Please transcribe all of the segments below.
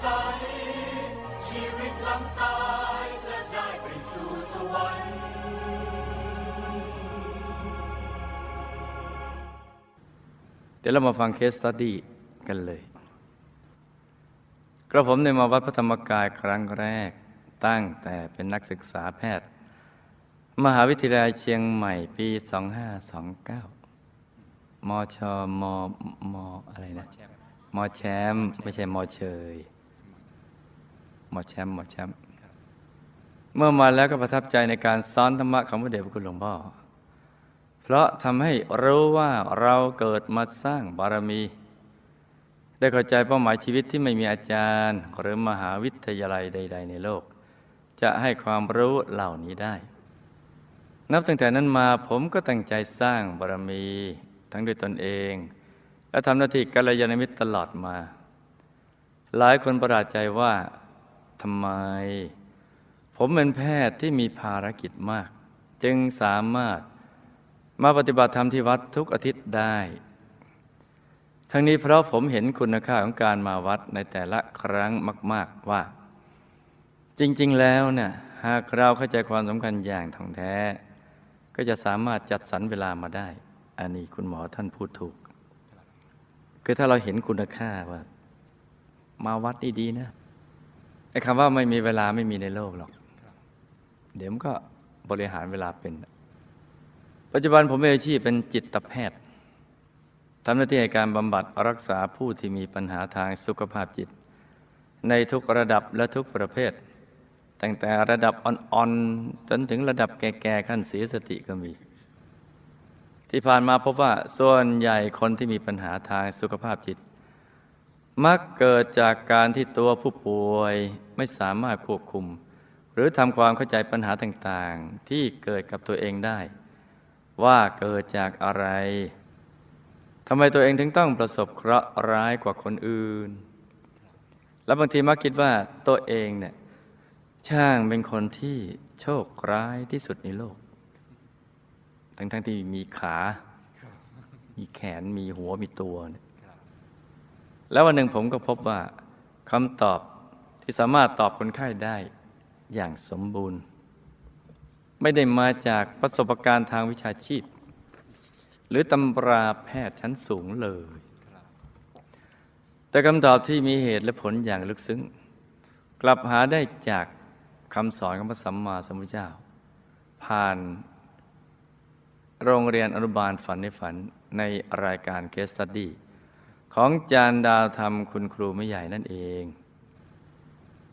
ใส ชีวิตหลังตายจะได้ไปสู่สวรรค์ เดี๋ยวเรามาฟังเคสตัดดี้กันเลย กระผมในมาวัดพระธรรมกายครั้งแรกตั้งแต่เป็นนักศึกษาแพทย์ มหาวิทยาลัยเชียงใหม่ปี 2529 มชมมอะไรนะมแชมป์ไม่ใช่มเชย หมอแชมป์หมอแชมป์เมื่อมาแล้วก็ประทับใจในการสอนธรรมะของพระเดชพระคุณหลวงพ่อ เพราะทำให้รู้ว่าเราเกิดมาสร้างบารมี ได้เข้าใจเป้าหมายชีวิตที่ไม่มีอาจารย์ หรือมหาวิทยาลัยใด ๆ ในโลก จะให้ความรู้เหล่านี้ได้ นับตั้งแต่นั้นมาผมก็ตั้งใจสร้างบารมี ทั้งด้วยตนเอง และทำหน้าที่กัลยาณมิตรตลอดมา หลายคนประหลาดใจว่า ทำไม ผมเป็นแพทย์ที่มีภารกิจมาก จึงสามารถมาปฏิบัติธรรมที่วัดทุกอาทิตย์ได้ ทั้งนี้เพราะผมเห็นคุณค่าของการมาวัดในแต่ละครั้งมาก ๆว่า จริง ๆ แล้วเนี่ยหากเราเข้าใจความสำคัญอย่างท่องแท้ ก็จะสามารถจัดสรรเวลามาได้ อันนี้คุณหมอท่านพูดถูก คือถ้าเราเห็นคุณค่าว่า มาวัดนี่ดีนะ อ้คำว่าไม่มีเวลาไม่มีในโลกหรอก เดี๋ยวมันก็บริหารเวลาเป็น ปัจจุบันผมมีอาชีพเป็นจิตแพทย์ทำหน้าที่ในการบำบัดรักษาผู้ที่มีปัญหาทางสุขภาพจิต ในทุกระดับและทุกประเภท ตั้งแต่ระดับอ่อนๆจนถึงระดับแก่ๆขั้นเสียสติก็มี ที่ผ่านมาพบว่าส่วนใหญ่คนที่มีปัญหาทางสุขภาพจิต มักเกิดจากการที่ตัวผู้ป่วยไม่สามารถควบคุม หรือทำความเข้าใจปัญหาต่างๆ ที่เกิดกับตัวเองได้ ว่าเกิดจากอะไรทำไมตัวเองถึงต้องประสบเคราะห์ร้ายกว่าคนอื่น แล้วบางทีมักคิดว่าตัวเองเนี่ยช่างเป็นคนที่โชคร้ายที่สุดในโลก ทั้งๆทที่มีขา มีแขน มีหัว มีตัวเนี่ย แล้ววันหนึ่งผมก็พบว่าคำตอบที่สามารถตอบคนไข้ได้อย่างสมบูรณ์ ไม่ได้มาจากประสบการณ์ทางวิชาชีพ หรือตำราแพทย์ชั้นสูงเลย แต่คำตอบที่มีเหตุและผลอย่างลึกซึ้ง กลับหาได้จากคำสอนของพระสัมมาสัมพุทธเจ้า ผ่านโรงเรียนอนุบาลฝันในฝันในรายการเคสตัดดี้ ของจานดาวธรรมคุณครูไม่ใหญ่นั่นเอง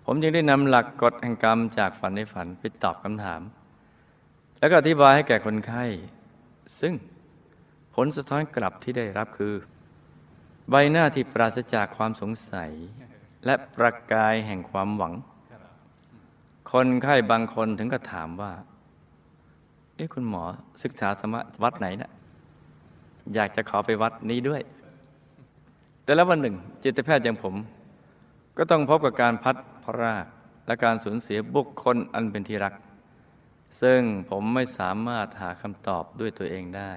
ผมจึงได้นำหลักกฎแห่งกรรมจากฝันในฝันไปตอบคำถาม แล้วก็อธิบายให้แก่คนไข้ ซึ่งผลสะท้อนกลับที่ได้รับคือ ใบหน้าที่ปราศจากความสงสัย และประกายแห่งความหวัง คนไข้บางคนถึงก็ถามว่า เอ๊ะคุณหมอศึกษาธรรมะวัดไหนนะอยากจะขอไปวัดนี้ด้วย แต่แล้ววันหนึ่ง จิตแพทย์อย่างผม ก็ต้องพบกับการพัดพรากและการสูญเสียบุคคลอันเป็นที่รัก ซึ่งผมไม่สามารถหาคำตอบด้วยตัวเองได้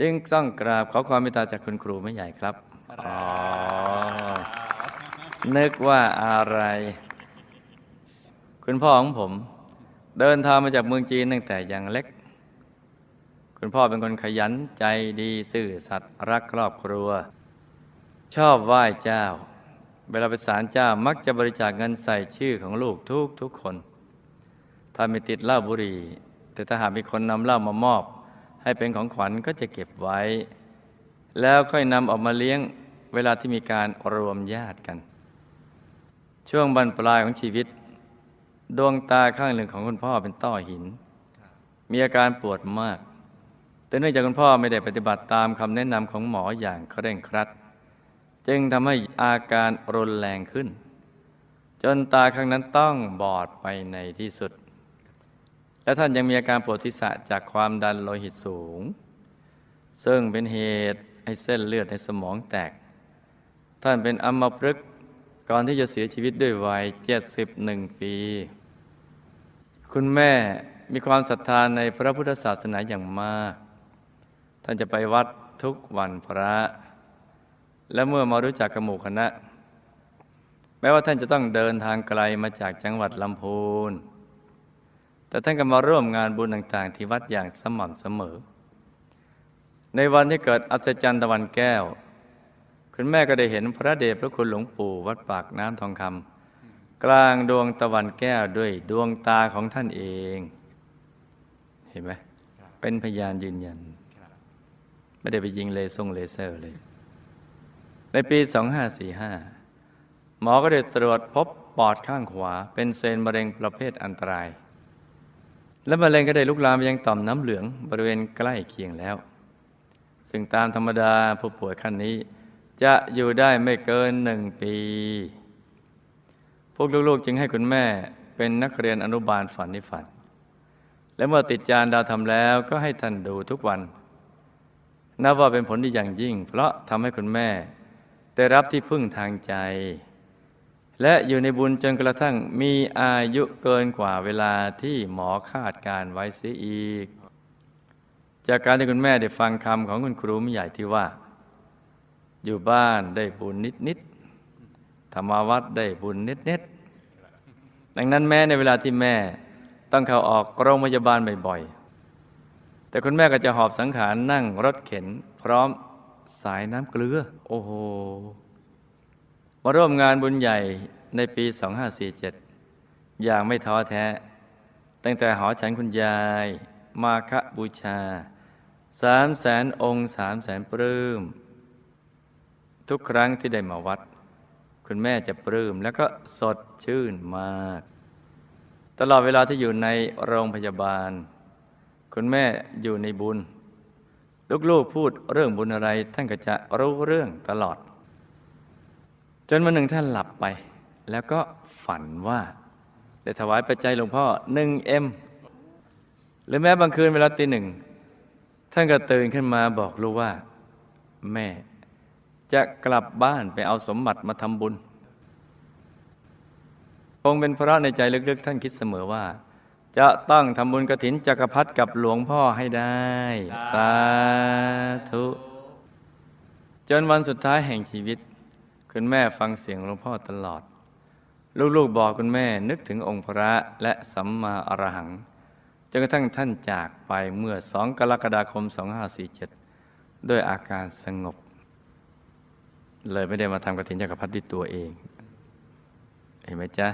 จึงต้องกราบขอความเมตตาจากคุณครูไม่ใหญ่ครับอ๋อนึกว่าอะไร คุณพ่อของผม เดินทางมาจากเมืองจีนตั้งแต่ยังเล็ก คุณพ่อเป็นคนขยันใจดี ซื่อสัตย์รักครอบครัว ชอบไหว้เจ้า เวลาไปศาลเจ้ามักจะบริจาคเงินใส่ชื่อของลูกทุกทุกคน ถ้าไม่ติดเหล้าบุหรี่ แต่ถ้าหากมีคนนำเหล้ามามอบ ให้เป็นของขวัญก็จะเก็บไว้ แล้วค่อยนำออกมาเลี้ยงเวลาที่มีการรวมญาติกัน ช่วงบรรปลายของชีวิต ดวงตาข้างหนึ่งของคุณพ่อเป็นต้อหิน มีอาการปวดมาก แต่เนื่องจากคุณพ่อไม่ได้ปฏิบัติตามคำแนะนำของหมออย่างเคร่งครัด จึงทำให้อาการรุนแรงขึ้น จนตาข้างนั้นต้องบอดไปในที่สุด และท่านยังมีอาการปวดทิศะจากความดันโลหิตสูง ซึ่งเป็นเหตุให้เส้นเลือดในสมองแตก ท่านเป็นอัมพฤกษ์ก่อนที่จะเสียชีวิตด้วยวัย 71 ปี คุณแม่มีความศรัทธาในพระพุทธศาสนาอย่างมาก ท่านจะไปวัดทุกวันพระ และเมื่อมารู้จักกับหมู่คณะ แม้ว่าท่านจะต้องเดินทางไกลมาจากจังหวัดลำพูน แต่ท่านก็มาร่วมงานบุญต่างๆ ที่วัดอย่างสม่ำเสมอ ในวันที่เกิดอัศจรรย์ตะวันแก้ว คุณแม่ก็ได้เห็นพระเดชพระคุณหลวงปู่วัดปากน้ำทองคำกลางดวงตะวันแก้วด้วยดวงตาของท่านเอง เห็นไหมเป็นพยานยืนยัน ไม่ได้ไปยิงเลซงเลเซอร์เลย ในปี 2545 หมอก็ได้ตรวจพบปอดข้างขวา เป็นเซลล์มะเร็งประเภทอันตราย และมะเร็งก็ได้ลุกลามไปยังต่อมน้ำเหลืองบริเวณใกล้เคียงแล้ว ซึ่งตามธรรมดาผู้ป่วยขั้นนี้ จะอยู่ได้ไม่เกินหนึ่งปี พวกลูกๆจึงให้คุณแม่เป็นนักเรียนอนุบาลฝันนิฝัน และเมื่อติดจานดาวทำแล้วก็ให้ท่านดูทุกวันนับว่าเป็นผลดีอย่างยิ่ง เพราะทำให้คุณแม่ ได้รับที่พึ่งทางใจ และอยู่ในบุญจนกระทั่งมีอายุเกินกว่าเวลาที่หมอคาดการไว้เสียอีก จากการที่คุณแม่ได้ฟังคำของคุณครูมใหญ่ที่ว่า อยู่บ้านได้บุญนิดนิดๆธรรมวัดได้บุญนิดนิดๆดังนั้นแม้ในเวลาที่แม่ต้องเข้าออกโรงพยาบาลบ่อยๆแต่คุณแม่ก็จะหอบสังขารนั่งรถเข็น พร้อม สายน้ำเกลือ โอ้โห มาร่วมงานบุญใหญ่ในปี 2547 อย่างไม่ท้อแท้ ตั้งแต่หอฉันคุณยาย มาคบูชาสามแสนองค์สามแสนปลื้ม ทุกครั้งที่ได้มาวัด คุณแม่จะปลื้มแล้วก็สดชื่นมาก ตลอดเวลาที่อยู่ในโรงพยาบาล คุณแม่อยู่ในบุญ ลูกๆพูดเรื่องบุญอะไร ท่านก็จะรู้เรื่องตลอด จนวันหนึ่งท่านหลับไป แล้วก็ฝันว่าได้ถวายปัจจัยหลวงพ่อหนึ่งเอ็มหรือแม้บางคืนเวลาตีหนึ่งท่านก็ตื่นขึ้นมาบอกลูกว่า แม่ จะกลับบ้านไปเอาสมบัติมาทำบุญคงเป็นเพราะในใจลึกๆ ท่านคิดเสมอว่า จะต้องทำบุญกระถินจักรพรรดิกับหลวงพ่อให้ได้ สาธุ จนวันสุดท้ายแห่งชีวิต คุณแม่ฟังเสียงหลวงพ่อตลอด ลูกๆบอกคุณแม่นึกถึงองค์พระและสัมมาอรหังจนกระทั่งท่านจากไปเมื่อสองกรกฎาคม 2547 ด้วยอาการสงบ เลยไม่ได้มาทำกระถินจักรพรรดิด้วยตัวเอง เห็นไหมจ๊ะ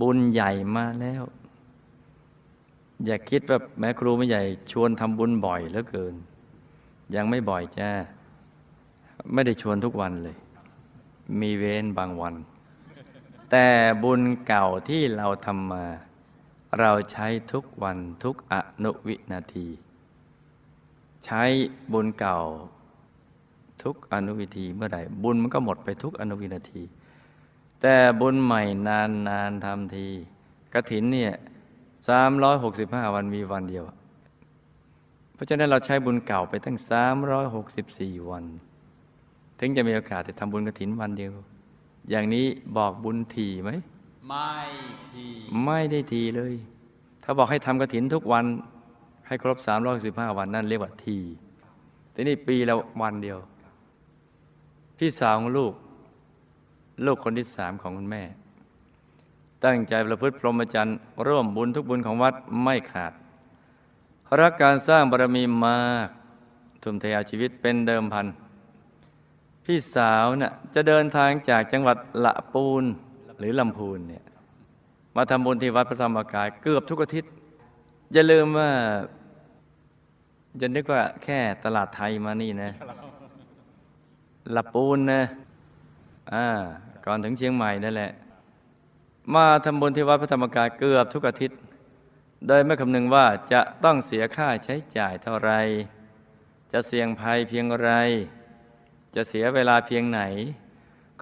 บุญใหญ่มาแล้ว อย่าคิดว่าแม้ครูไม่ใหญ่ชวนทำบุญบ่อยเหลือเกิน ยังไม่บ่อยจ้าไม่ได้ชวนทุกวันเลย มีเว้นบางวัน แต่บุญเก่าที่เราทำมา เราใช้ทุกวันทุกอนุวินาที ใช้บุญเก่าทุกอนุวิธีเมื่อไหร่บุญมันก็หมดไปทุกอนุวินาที แต่บุญใหม่นานนานทำทีกระถินเนี่ย สามร้อยหกสิบห้าวันมีวันเดียว เพราะฉะนั้นเราใช้บุญเก่าไปตั้งสามร้อยหกสิบสี่วัน ถึงจะมีโอกาสจะทำบุญกระถินวันเดียว อย่างนี้บอกบุญทีไหม ไม่ทีไม่ได้ทีเลย ถ้าบอกให้ทำกระถินทุกวัน ให้ครบ3 1 5วันนั่นเรียกว่าทีแต่นี่ปีละวันเดียว พี่สาวของลูก ลูกคนที่สามของคุณแม่ ตั้งใจประพฤติพรหมจรรย์ร่วมบุญทุกบุญของวัดไม่ขาด รักการสร้างบารมีมากทุ่มเทเอาชีวิตเป็นเดิมพัน พี่สาวน่ะจะเดินทางจากจังหวัดละปูนหรือลำพูนเนี่ยมาทำบุญที่วัดพระธรรมกายเกือบทุกอาทิตย์อย่าลืมว่าจะนึกว่าแค่ตลาดไทยมานี่นะละปูนนะอ่าก่อนถึงเชียงใหม่นั่นแหละ มาทำบุญที่วัดพระธรรมกายเกือบทุกอาทิตย์ โดยไม่คำนึงว่าจะต้องเสียค่าใช้จ่ายเท่าไร จะเสี่ยงภัยเพียงไร จะเสียเวลาเพียงไหน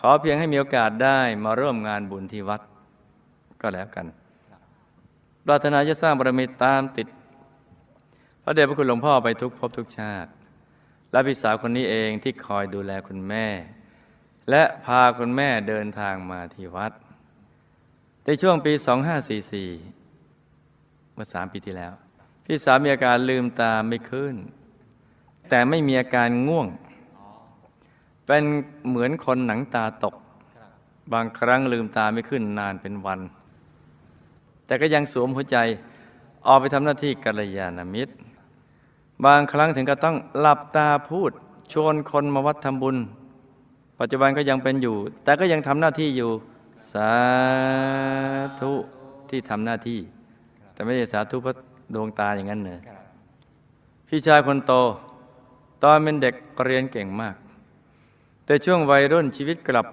ขอเพียงให้มีโอกาสได้มาร่วมงานบุญที่วัด ก็แล้วกัน ปรารถนาจะสร้างบารมีตามติด พระเดชพระคุณหลวงพ่อไปทุกภพทุกชาติ และพี่สาวคนนี้เองที่คอยดูแลคุณแม่ และพาคุณแม่เดินทางมาที่วัด ในช่วงปี 2544 เมื่อสามปีที่แล้ว พี่สาวมีอาการลืมตาไม่ขึ้น แต่ไม่มีอาการง่วง เป็นเหมือนคนหนังตาตก บางครั้งลืมตาไม่ขึ้นนานเป็นวัน แต่ก็ยังสวมหัวใจออกไปทำหน้าที่กัลยาณมิตร บางครั้งถึงก็ต้องหลับตาพูด ชวนคนมาวัดทำบุญ ปัจจุบันก็ยังเป็นอยู่ แต่ก็ยังทำหน้าที่อยู่ สาธุที่ทำหน้าที่ แต่ไม่ใช่สาธุเพราะดวงตาอย่างนั้นเนอะพี่ชายคนโต ตอนเป็นเด็กเรียนเก่งมาก แต่ช่วงวัยรุ่นชีวิตกลับ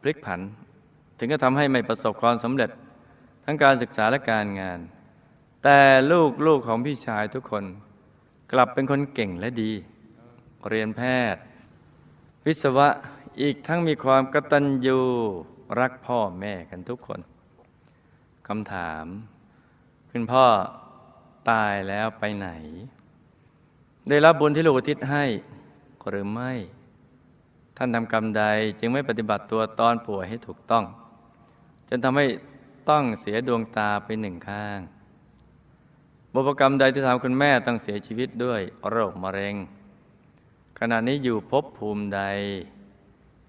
พลิกผัน ถึงก็ทำให้ไม่ประสบความสำเร็จ ทั้งการศึกษาและการงาน แต่ลูกลูกของพี่ชายทุกคน กลับเป็นคนเก่งและดี เรียนแพทย์ วิศวะอีกทั้งมีความกตัญญู รักพ่อแม่กันทุกคนคำถาม คุณพ่อตายแล้วไปไหน ได้รับบุญที่ลูกอุทิศให้หรือไม่ ท่านทำกรรมใดจึงไม่ปฏิบัติตัวตอนป่วยให้ถูกต้อง จนทำให้ต้องเสียดวงตาไปหนึ่งข้างบุพกรรมใดที่ทำคุณแม่ต้องเสียชีวิตด้วยโรคมะเร็ง ขณะนี้อยู่ภพภูมิใด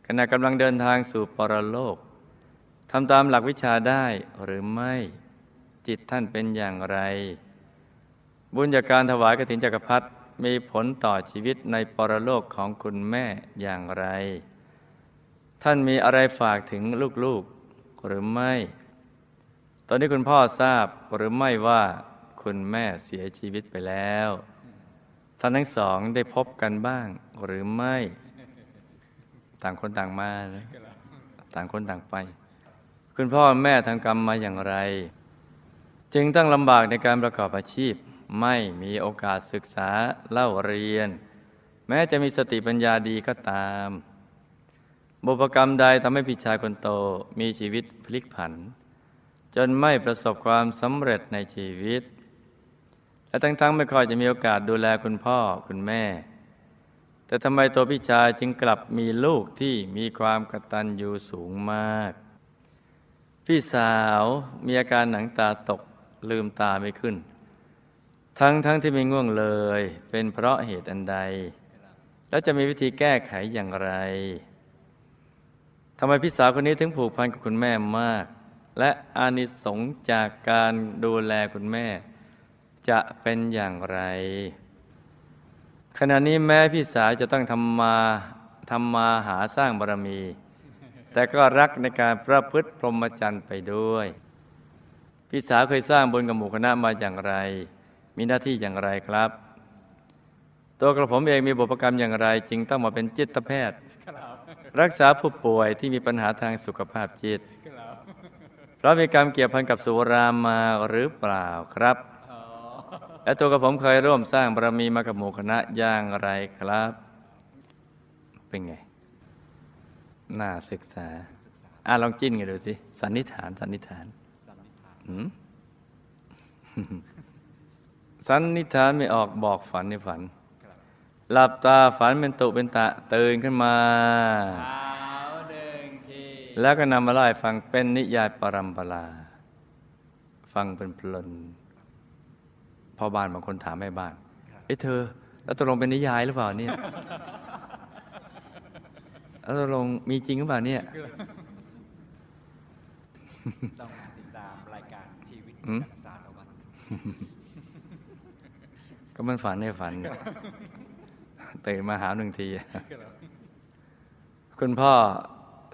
ขณะกำลังเดินทางสู่ปรโลก ทำตามหลักวิชาได้หรือไม่จิตท่านเป็นอย่างไร บุญจากการถวายกฐินจักรพรรดิมีผลต่อชีวิตในปรโลกของคุณแม่อย่างไร ท่านมีอะไรฝากถึงลูกๆหรือไม่ ตอนนี้คุณพ่อทราบหรือไม่ว่าคุณแม่เสียชีวิตไปแล้ว ท่านทั้งสองได้พบกันบ้างหรือไม่ ต่างคนต่างมานะต่างคนต่างไป คุณพ่อแม่ทำกรรมมาอย่างไร จึงต้องลำบากในการประกอบอาชีพ ไม่มีโอกาสศึกษาเล่าเรียน แม้จะมีสติปัญญาดีก็ตาม บุพกรรมใดทำให้พี่ชายคนโตมีชีวิตพลิกผัน จนไม่ประสบความสำเร็จในชีวิต และทั้งๆไม่ค่อยจะมีโอกาสดูแลคุณพ่อคุณแม่ แต่ทำไมตัวพี่ชายจึงกลับมีลูกที่มีความกตัญญูสูงมาก พี่สาวมีอาการหนังตาตกลืมตาไม่ขึ้น ทั้งทั้งที่ไม่ง่วงเลย เป็นเพราะเหตุอันใด แล้วจะมีวิธีแก้ไขอย่างไรทำไมพี่สาวคนนี้ถึงผูกพันกับคุณแม่มาก และอานิสงส์จากการดูแลคุณแม่ จะเป็นอย่างไร ขณะนี้แม้พี่สาวจะต้องทำมาทำมาหาสร้างบารมี แต่ก็รักในการประพฤติพรหมจรรย์ไปด้วย พี่สาวเคยสร้างบุญกับหมู่คณะมาอย่างไร มีหน้าที่อย่างไรครับ ตัวกระผมเองมีบุพกรรมอย่างไร จึงต้องมาเป็นจิตแพทย์ รักษาผู้ป่วยที่มีปัญหาทางสุขภาพจิตเพราะมีกรรมเกี่ยวพันกับสุรามาหรือเปล่าครับและตัวกระผมเคยร่วมสร้างบารมีมากับหมู่คณะอย่างไรครับ เป็นไง น่าศึกษา อะลองจิ้นกันดูสิ สันนิษฐาน สันนิษฐานหืมสันนิษฐานไม่ออกบอกฝันในฝัน หลับตาฝันเป็นตุเป็นตะตื่นขึ้นมาขาวหนึ่งทีแล้วก็นำมาเล่าให้ฟังเป็นนิยายปรัมปรา ฟังเป็นเพลินพ่อบ้านบางคนถามแม่บ้านเอ้เธอ แล้วตกลงเป็นนิยายหรือเปล่าเนี่ย แล้วตกลงมีจริงหรือเปล่าเนี่ยต้องมาติดตามรายการชีวิตอืมกันศาสตร์วันก็มันฝันในฝันตื่นมาหาหนึ่งที คุณพ่อ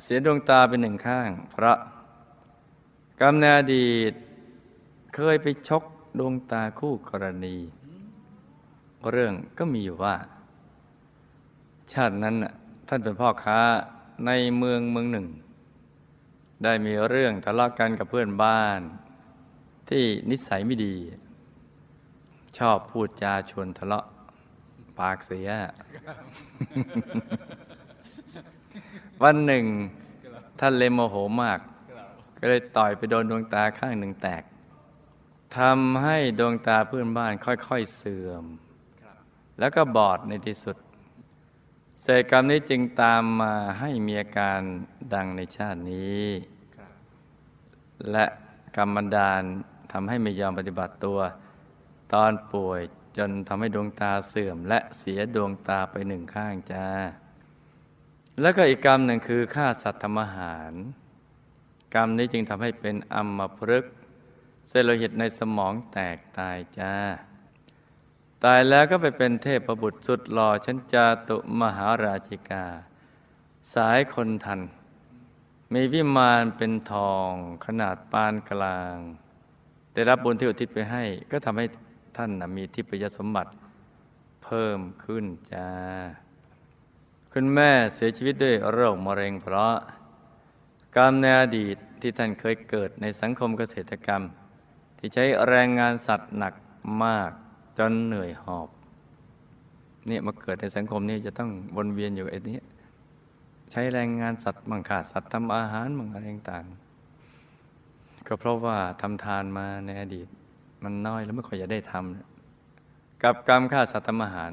เสียดวงตาเป็นหนึ่งข้าง เพราะกำเนิดอดีตเคยไปชกดวงตาคู่กรณี เรื่องก็มีอยู่ว่า ชาตินั้นน่ะ ท่านเป็นพ่อค้าในเมืองเมืองหนึ่ง ได้มีเรื่องทะเลาะกันกับเพื่อนบ้าน ที่นิสัยไม่ดี ชอบพูดจาชวนทะเลาะปากเสีย วันหนึ่ง ท่านเลยโมโหมาก ก็เลยต่อยไปโดนดวงตาข้างหนึ่งแตกทำให้ดวงตาเพื่อนบ้านค่อย ๆเสื่อม แล้วก็บอดในที่สุด เศษกรรมนี้จึงตามมาให้มีอาการดังในชาตินี้และกรรมดานทำให้ไม่ยอมปฏิบัติตัว ตอนป่วยจนทำให้ดวงตาเสื่อม และเสียดวงตาไปหนึ่งข้างจ้า แล้วก็อีกกรรมหนึ่งคือฆ่าสัตว์ทำอาหาร กรรมนี้จึงทำให้เป็นอัมพฤกษ์เส้นโลหิตในสมองแตกตายจ้า ตายแล้วก็ไปเป็นเทพประบุตรสุดหล่อชั้นจาตุมหาราชิกา สายคนทัน มีวิมานเป็นทองขนาดปานกลาง ได้รับบุญที่อุทิศไปให้ ก็ทำให้ท่านนะมีทิพยสมบัติเพิ่มขึ้นจ้าคุณแม่เสียชีวิตด้วยโรคมะเร็งเพราะกรรมในอดีตที่ท่านเคยเกิดในสังคมเกษตรกรรม ที่ใช้แรงงานสัตว์หนักมาก จนเหนื่อยหอบ เนี่ยมาเกิดในสังคมนี้จะต้องวนเวียนอยู่ไอ้นี้ ใช้แรงงานสัตว์มังค่าสัตว์ทำอาหารมังอะไรต่างๆก็เพราะว่าทำทานมาในอดีต มันน้อยแล้วไม่ค่อยจะได้ทำกับกรรมฆ่าสัตว์ทำอาหาร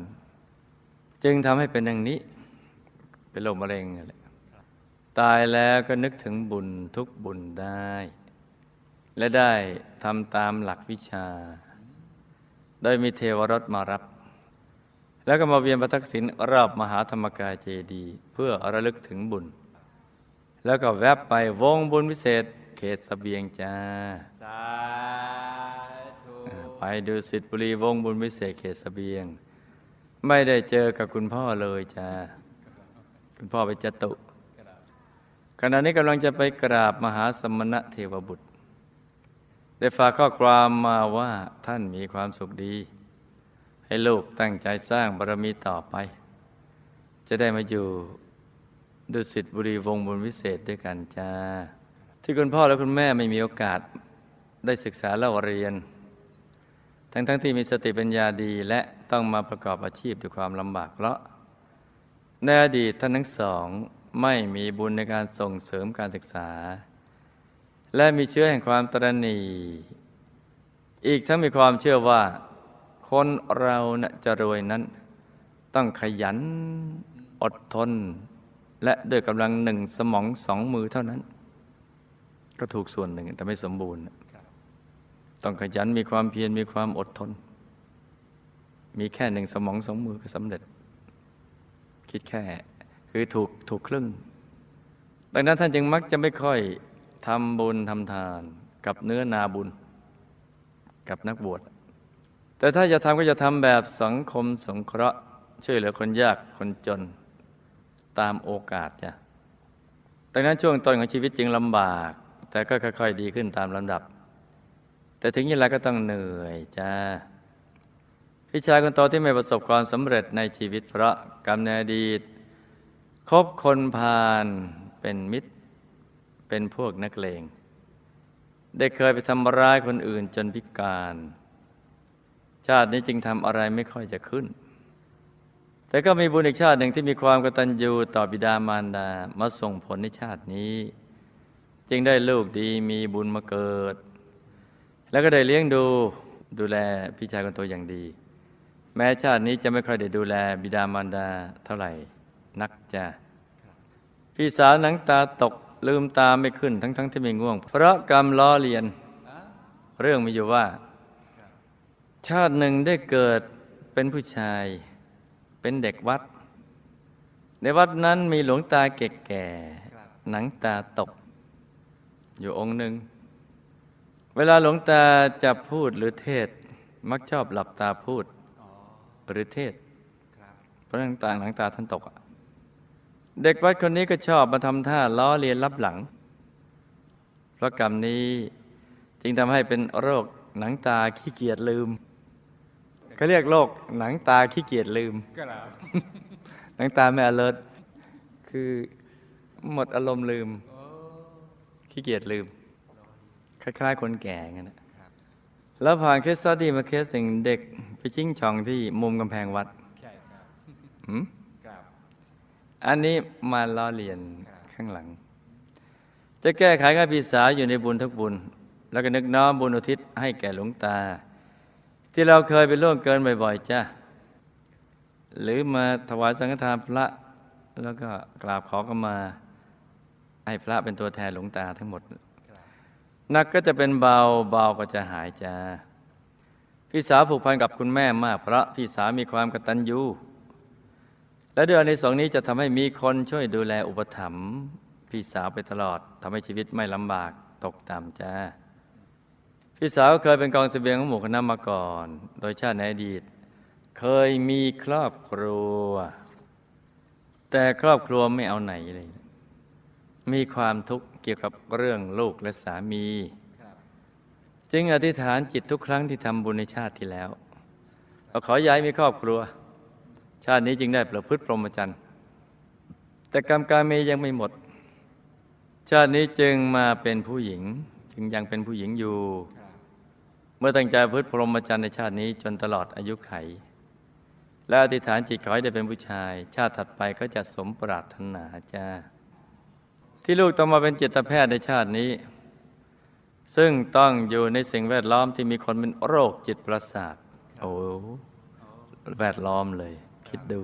จึงทำให้เป็นอย่างนี้เป็นโรคมะเร็งนี่แหละตายแล้วก็นึกถึงบุญทุกบุญได้ และได้ทำตามหลักวิชา ดยมีเทวรถมารับ แล้วก็มาเวียนประทักษิณรอบมหาธรรมกายเจดีย์เพื่อระลึกถึงบุญ แล้วก็แวบไปวงบุญวิเศษ เขตสเสบียงจ้า สาธุ ไปดูสิทธิบุรีวงบุญวิเศษเขตสเสบียง ไม่ได้เจอกับคุณพ่อเลยจ้า คุณพ่อไปจตุขณะนี้กำลังจะไปกราบมหาสมณะเทวบุตร ได้ฝากข้อความมาว่าท่านมีความสุขดี ให้ลูกตั้งใจสร้างบารมีต่อไป จะได้มาอยู่ดุสิตบุรีวงบุญวิเศษด้วยกันจ้า ที่คุณพ่อและคุณแม่ไม่มีโอกาสได้ศึกษาเล่าเรียน ทั้งๆทที่มีสติปัญญาดีและต้องมาประกอบอาชีพด้วยความลำบากเพราะในอดีตท่านทั้งสองไม่มีบุญในการส่งเสริมการศึกษา และมีเชื้อแห่งความตรณีอีกทั้งมีความเชื่อว่า คนเรานะจะรวยนั้น ต้องขยันอดทน และด้วยกำลังหนึ่งสมองสองมือเท่านั้น ก็ถูกส่วนหนึ่งแต่ไม่สมบูรณ์ ต้องขยันมีความเพียรมีความอดทน มีแค่หนึ่งสมองสองมือก็สำเร็จ คิดแค่คือถูกถูกครึ่ง ดังนั้นท่านจึงมักจะไม่ค่อย ทำบุญทำทานกับเนื้อนาบุญ กับนักบวช แต่ถ้าจะทำก็จะทำแบบสังคมสงเคราะห์ช่วยเหลือคนยากคนจนตามโอกาสจ้ะดังนั้นช่วงต้นของชีวิตจึงลำบาก แต่ก็ค่อย ๆ ดีขึ้นตามลำดับ แต่ถึงอย่างไรก็ต้องเหนื่อยจ้าพี่ชายคนโตที่ไม่ประสบความสำเร็จในชีวิตเพราะกรรมในอดีตคบคนพาลเป็นมิตร เป็นพวกนักเลง ได้เคยไปทำร้ายคนอื่นจนพิการ ชาตินี้จึงทำอะไรไม่ค่อยจะขึ้น แต่ก็มีบุญอีกชาติหนึ่งที่มีความกตัญญูต่อบิดามารดามาส่งผลในชาตินี้ จึงได้ลูกดีมีบุญมาเกิด แล้วก็ได้เลี้ยงดูดูแลพี่ชายคนโตอย่างดี แม้ชาตินี้จะไม่ค่อยได้ดูแลบิดามารดาเท่าไหร่นักจ้ะพี่สาวหนังตาตก ลืมตาไม่ขึ้นทั้งๆทที่ไม่ง่วง เพราะกรรมล้อเลียน เรื่องมีอยู่ว่า ชาติหนึ่งได้เกิดเป็นผู้ชาย เป็นเด็กวัด ในวัดนั้นมีหลวงตาแก่ๆหนังตาตก อยู่องค์หนึ่ง เวลาหลวงตาจะพูดหรือเทศ มักชอบหลับตาพูดหรือเทศ เพราะหนังตาหนังตาท่านตกอะ เด็กวัดคนนี้ก็ชอบมาทำท่าล้อเลียนรับหลัง เพราะกรรมนี้จึงทำให้เป็นโรคหนังตาขี้เกียจลืมเขาเรียกโรคหนังตาขี้เกียจลืมครับหนังตาไม่ alert คือหมดอารมณ์ลืมโอ้ขี้เกียจลืม คล้ายๆคนแก่งั้นนะครับครับแล้วผ่านเคสสตดี้มาเคสหนึ่งเด็กไปชิงช่องที่มุมกำแพงวัดใช่ครับหืมครับ อันนี้มาล้อเลียนข้างหลัง จะแก้ไขกับพี่สาอยู่ในบุญทุกบุญ แล้วก็นึกน้อมบุญอุทิศให้แก่หลวงตา ที่เราเคยไปล่วงเกินบ่อยๆจ้าหรือมาถวายสังฆทานพระแล้วก็กราบขอเข้ามา ให้พระเป็นตัวแทนหลวงตาทั้งหมดนักก็จะเป็นเบาเบาก็จะหายจ้าพี่สาวผูกพันกับคุณแม่มาก เพราะพี่สาวมีความกตัญญู และเดือนในสองนี้จะทำให้มีคนช่วยดูแลอุปถัมภ์พี่สาวไปตลอดทำให้ชีวิตไม่ลำบากตกต่ำจ้า พี่สาวเคยเป็นกองเสบียงของหมู่คณะมาก่อน โดยชาติในอดีต เคยมีครอบครัว แต่ครอบครัวไม่เอาไหนเลย มีความทุกข์เกี่ยวกับเรื่องลูกและสามี จึงอธิษฐานจิตทุกครั้งที่ทำบุญในชาติที่แล้วเราขอย้ายมีครอบครัว ชาตินี้จึงได้ประพฤติพรหมจรรย์ แต่กรรมการเมยังไม่หมด ชาตินี้จึงมาเป็นผู้หญิง จึงยังเป็นผู้หญิงอยู่ เมื่อตั้งใจพฤติพรหมจรรย์ในชาตินี้จนตลอดอายุไข และอธิษฐานจิตขอให้ได้เป็นผู้ชาย ชาติถัดไปก็จะสมปรารถนาจ้าที่ลูกต้องมาเป็นจิตแพทย์ในชาตินี้ซึ่งต้องอยู่ในสิ่งแวดล้อมที่มีคนเป็นโรคจิตประสาท โอ้ แวดล้อมเลย คิดดู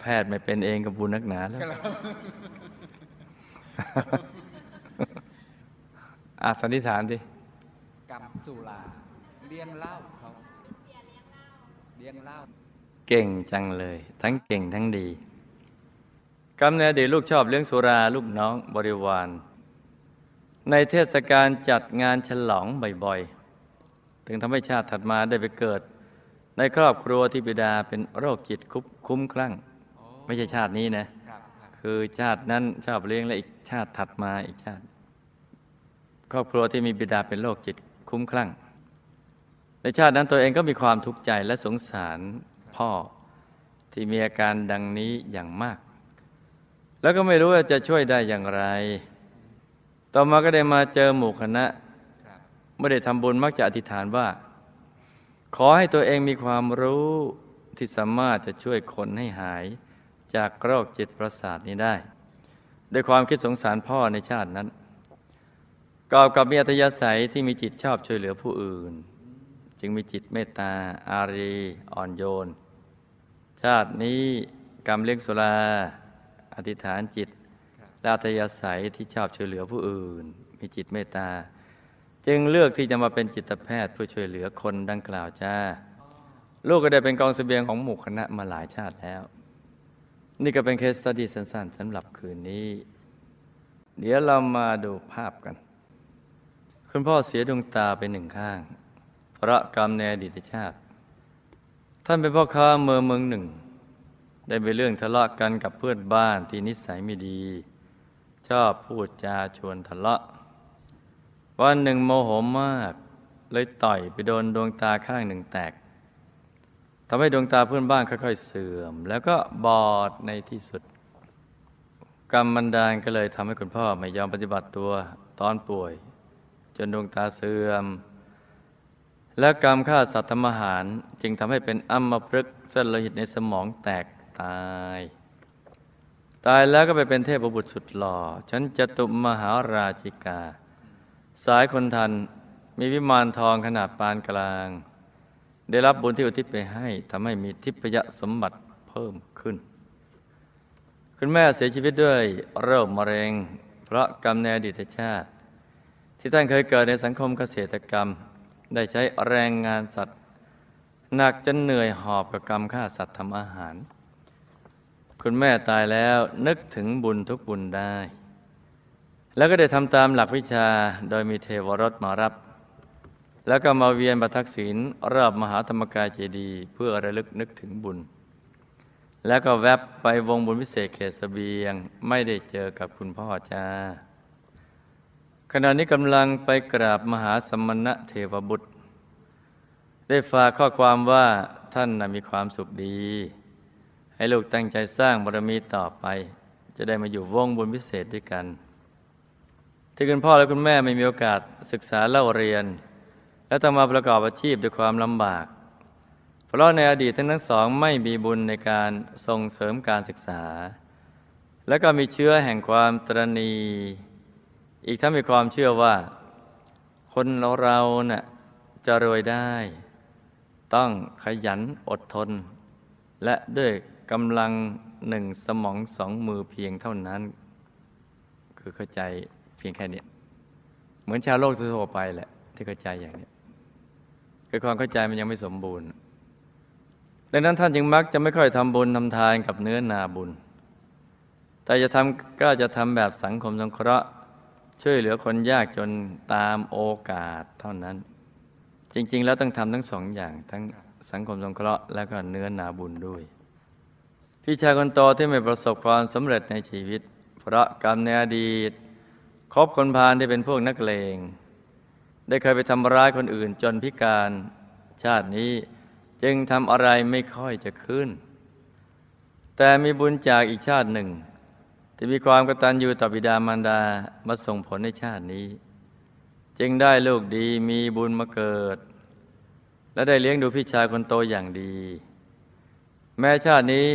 แพทย์ไม่เป็นเองกับบุญนักหนาแล้วอาสันนิษฐานดิกรรมสุราเลี้ยงเหล้าเขาเลี้ยงเหล้าเก่งจังเลย ทั้งเก่งทั้งดีกำเนิดเด็กลูกชอบเลี้ยงสุราลูกน้องบริวาร ในเทศกาลจัดงานฉลองบ่อยๆ ถึงทำให้ชาติถัดมาได้ไปเกิด ในครอบครัวที่บิดาเป็นโรคจิตคุบคุ้มคลั่ง ไม่ใช่ชาตินี้นะ คือชาตินั้นชอบเลี้ยงและอีกชาติถัดมาอีกชาติ ครอบครัวที่มีบิดาเป็นโรคจิตคุ้มคลั่ง ในชาตินั้นตัวเองก็มีความทุกข์ใจและสงสารพ่อที่มีอาการดังนี้อย่างมาก แล้วก็ไม่รู้ว่าจะช่วยได้อย่างไร ต่อมาก็ได้มาเจอหมู่คณะ ไม่ได้ทำบุญมักจะอธิษฐานว่า ขอให้ตัวเองมีความรู้ที่สามารถจะช่วยคนให้หาย จากโรคจิตประสาทนี้ได้ ด้วยความคิดสงสารพ่อในชาตินั้นกอบกับมีอัธยาศัยที่มีจิตชอบช่วยเหลือผู้อื่น จึงมีจิตเมตตา อารีอ่อนโยน ชาตินี้กรรมเลี้ยงสุราอธิษฐานจิตและอัธยาศัยที่ชอบช่วยเหลือผู้อื่น มีจิตเมตตา จึงเลือกที่จะมาเป็นจิตแพทย์เพื่อช่วยเหลือคนดังกล่าวจ้า ลูกก็ได้เป็นกองเสบียงของหมู่คณะมาหลายชาติแล้ว นี่ก็เป็นเคสสตี้สั้นๆสำหรับคืนนี้ เดี๋ยวเรามาดูภาพกัน คุณพ่อเสียดวงตาไปหนึ่งข้าง เพราะกรรมในอดีตชาติ ท่านเป็นพ่อค้าเมืองเมืองหนึ่ง ได้ไปเรื่องทะเลาะกันกับเพื่อนบ้านที่นิสัยไม่ดี ชอบพูดจาชวนทะเลาะ วันหนึ่งโมโหมาก เลยต่อยไปโดนดวงตาข้างหนึ่งแตกทำให้ดวงตาเพื่อนบ้านค่อยๆเสื่อม แล้วก็บอดในที่สุด กรรมบันดาลก็เลยทำให้คุณพ่อไม่ยอมปฏิบัติตัวตอนป่วย จนดวงตาเสื่อม และกรรมฆ่าสัตว์ทำอาหารจึงทำให้เป็นอัมพฤกษ์เส้นโลหิตในสมองแตกตาย ตายแล้วก็ไปเป็นเทพบุตรสุดหล่อฉันจตุมหาราชิกา สายคนทันมีวิมานทองขนาดปานกลาง ได้รับบุญที่อุทิศไปให้ทำให้มีทิพยสมบัติเพิ่มขึ้น คุณแม่เสียชีวิตด้วยโรคมะเร็ง เพราะกรรมในอดีตชาติ ที่ท่านเคยเกิดในสังคมเกษตรกรรม ได้ใช้แรงงานสัตว์หนักจนเหนื่อยหอบกับกรรมฆ่าสัตว์ทำอาหาร คุณแม่ตายแล้วนึกถึงบุญทุกบุญได้ แล้วก็ได้ทำตามหลักวิชาโดยมีเทวรสมารับ แล้วก็มาเวียนประทักษิณรอบมหาธรรมกายเจดีย์เพื่อระลึกนึกถึงบุญ แล้วก็แวบไปวงบุญพิเศษเขตเสบียง ไม่ได้เจอกับคุณพ่อจ้าขณะนี้กำลังไปกราบมหาสมณะเทวบุตร ได้ฝากข้อความว่าท่านนะมีความสุขดี ให้ลูกตั้งใจสร้างบารมีต่อไป จะได้มาอยู่วงบุญพิเศษด้วยกัน ที่คุณพ่อและคุณแม่ไม่มีโอกาสศึกษาเล่าเรียน และต้องมาประกอบอาชีพด้วยความลำบาก เพราะในอดีตทั้งทั้งสองไม่มีบุญในการส่งเสริมการศึกษา และก็มีเชื้อแห่งความตรณี อีกทั้งมีความเชื่อว่า คนเราเนะ่ะจะรวยได้ ต้องขยันอดทน และด้วยกำลังหนึ่งสมองสองมือเพียงเท่านั้น คือเข้าใจ เพียงแค่นี้ เหมือนชาวโลกทั่วไปแหละ ที่เข้าใจอย่างนี้คือความเข้าใจมันยังไม่สมบูรณ์ ดังนั้นท่านจึงมักจะไม่ค่อยทำบุญทำทานกับเนื้อนาบุญ แต่จะทำก็จะทำแบบสังคมสงเคราะห์ ช่วยเหลือคนยากจนตามโอกาสเท่านั้น จริง ๆ แล้วต้องทำทั้งสองอย่างทั้งสังคมสงเคราะห์และก็เนื้อนาบุญด้วยพี่ชายคนโตที่ไม่ประสบความสำเร็จในชีวิต เพราะกรรมในอดีต คบคนพาลที่เป็นพวกนักเลง ได้เคยไปทำร้ายคนอื่นจนพิการชาตินี้จึงทำอะไรไม่ค่อยจะขึ้น แต่มีบุญจากอีกชาติหนึ่ง ที่มีความกตัญญูต่อบิดามารดามาส่งผลในชาตินี้ จึงได้ลูกดีมีบุญมาเกิด และได้เลี้ยงดูพี่ชายคนโตอย่างดี แม้ชาตินี้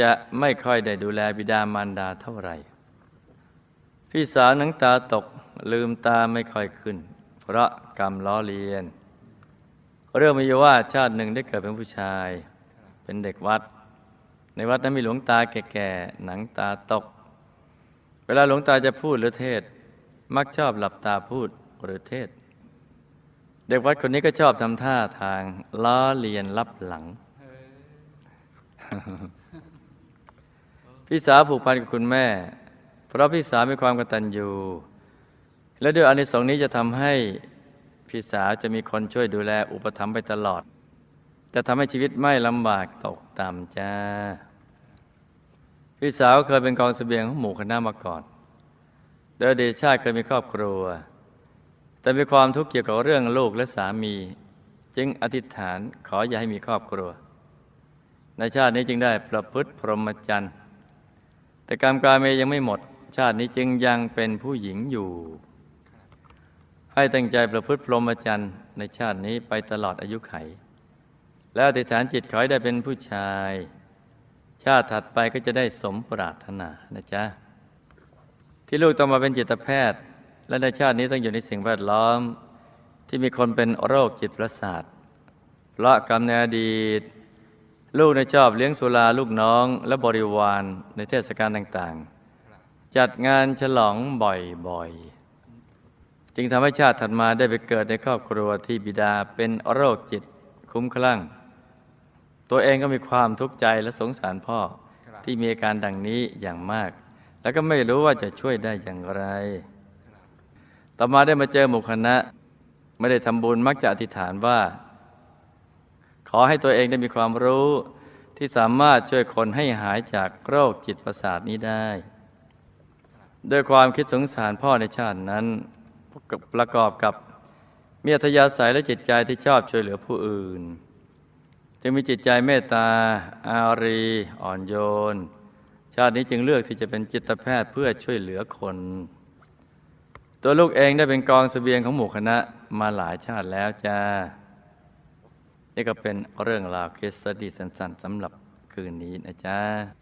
จะไม่ค่อยได้ดูแลบิดามารดาเท่าไหร่ พี่สาวหนังตาตกลืมตาไม่ค่อยขึ้น เพราะกรรมล้อเลียน เรื่องมีอยู่ว่าชาติหนึ่งได้เกิดเป็นผู้ชาย เป็นเด็กวัด ในวัดนั้นมีหลวงตาแก่ๆ หนังตาตก เวลาหลวงตาจะพูดหรือเทศ มักชอบหลับตาพูดหรือเทศ เด็กวัดคนนี้ก็ชอบทำท่าทางล้อเลียนลับหลังพี่สาวผูกพันกับคุณแม่ เพราะพี่สาวมีความกตัญญูและด้วยอานิสงส์นี้จะทำให้พี่สาวจะมีคนช่วยดูแลอุปถัมภ์ไปตลอด จะทำให้ชีวิตไม่ลำบากตกต่ำจ้า พี่สาวเคยเป็นกองเสบียงของหมู่คณะมาก่อนโดยเดชาติเคยมีครอบครัว แต่มีความทุกข์เกี่ยวกับเรื่องลูกและสามี จึงอธิษฐานขออย่าให้มีครอบครัว ในชาตินี้จึงได้ประพฤติพรหมจรรย์แต่กรรมการเมยังไม่หมด ชาตินี้จึงยังเป็นผู้หญิงอยู่ ให้ตั้งใจประพฤติพรหมจรรย์ในชาตินี้ไปตลอดอายุไข แล้วอธิฐานจิตขอให้ได้เป็นผู้ชาย ชาติถัดไปก็จะได้สมปรารถนานะจ๊ะ ที่ลูกต้องมาเป็นจิตแพทย์ และในชาตินี้ต้องอยู่ในสิ่งแวดล้อม ที่มีคนเป็นโรคจิตประสาทเพราะกรรมในอดีตลูกในชอบเลี้ยงสุราลูกน้องและบริวารในเทศกาลต่างๆ จัดงานฉลองบ่อยๆ จึงทำให้ชาติถัดมาได้ไปเกิดในครอบครัวที่บิดาเป็นโรคจิตคุ้มคลั่ง ตัวเองก็มีความทุกข์ใจและสงสารพ่อครับที่มีอาการดังนี้อย่างมาก แล้วก็ไม่รู้ว่าจะช่วยได้อย่างไร ต่อมาได้มาเจอหมู่คณะ ไม่ได้ทำบุญมักจะอธิษฐานว่า ขอให้ตัวเองได้มีความรู้ที่สามารถช่วยคนให้หายจากโรคจิตประสาทนี้ได้ ด้วยความคิดสงสารพ่อในชาตินั้นประกอบกับมีอัธยาศัยและจิตใจที่ชอบช่วยเหลือผู้อื่น จึงมีจิตใจเมตตา อารี อ่อนโยน ชาตินี้จึงเลือกที่จะเป็นจิตแพทย์เพื่อช่วยเหลือคน ตัวลูกเองได้เป็นกองเสบียงของหมู่คณะมาหลายชาติแล้วจ้า นี่ก็เป็นเรื่องราวเคสตดีสั้นๆสำหรับคืนนี้นะจ๊ะ